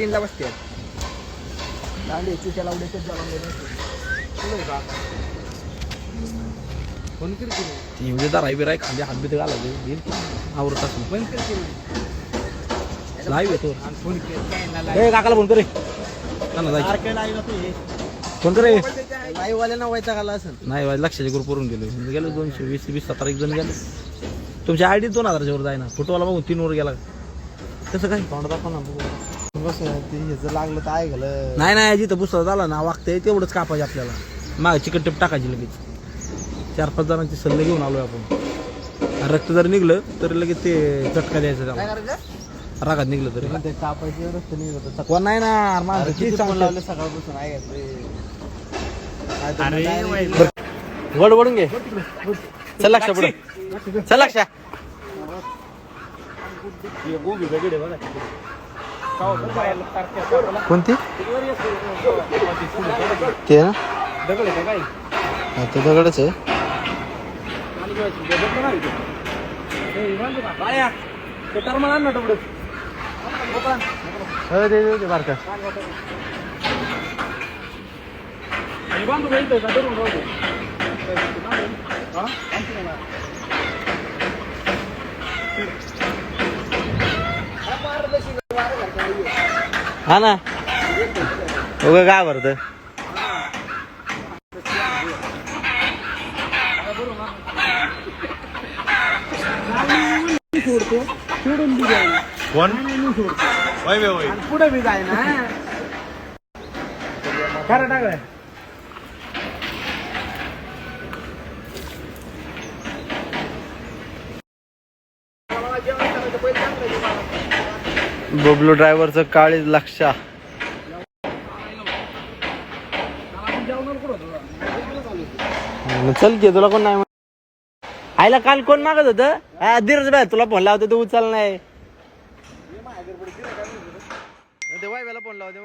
तीनला बसते. दांडे फोन एवढे बिराय खाली हात बीत घालायचे. आवरत असून फोन लाईव्ह येतो फोन ना काकाला फोन करे फोन करे लाईव्हवाल्यांना व्हायचा घाला असेल. नाही ग्रुप वरून गेलो. गेलो दोनशे वीस वीस सतरा एक जण गेले. तुमच्या आयडी दोन हजारच्या वर जाय ना फोटोवाला बघून तीन वर गेला. कसं काय? तोंड दाखव ना लागलं तर ऐकलं नाही नाही जिथं पुस्तक झालं ना वागतंय तेवढंच कापायचे आपल्याला. माग चिकट टिप टाकायची लगेच. चार पाच जणांचे सल्ले घेऊन आलोय आपण. रक्त जर निघलं तर लगेच ते चटका द्यायचा काय त्याला करायचं? रागात निघलं तरी. ते कापायची रस्ते नाही होत कोण नाही ना माझं किती किती फोन सांगतो. लावले सकाळपासून ऐकत वड वडून घे. चल लक्षा पुढे. चल लक्षा. कोणती? ते ना? हा, ते दगडच आहे. हो, दे, दे, दे, बारका. हा ना. उगा काय भरत कोण? वय वय वय पुढे बी जाय ना खरं टाकलंय. बबलू ड्रायव्हरचं काळी लक्ष चल घे तुला कोण नाही आईला काल कोण मागत होत? धीरज बाय तुला फोन लावतो तू उचल नाही. ते फोन लावते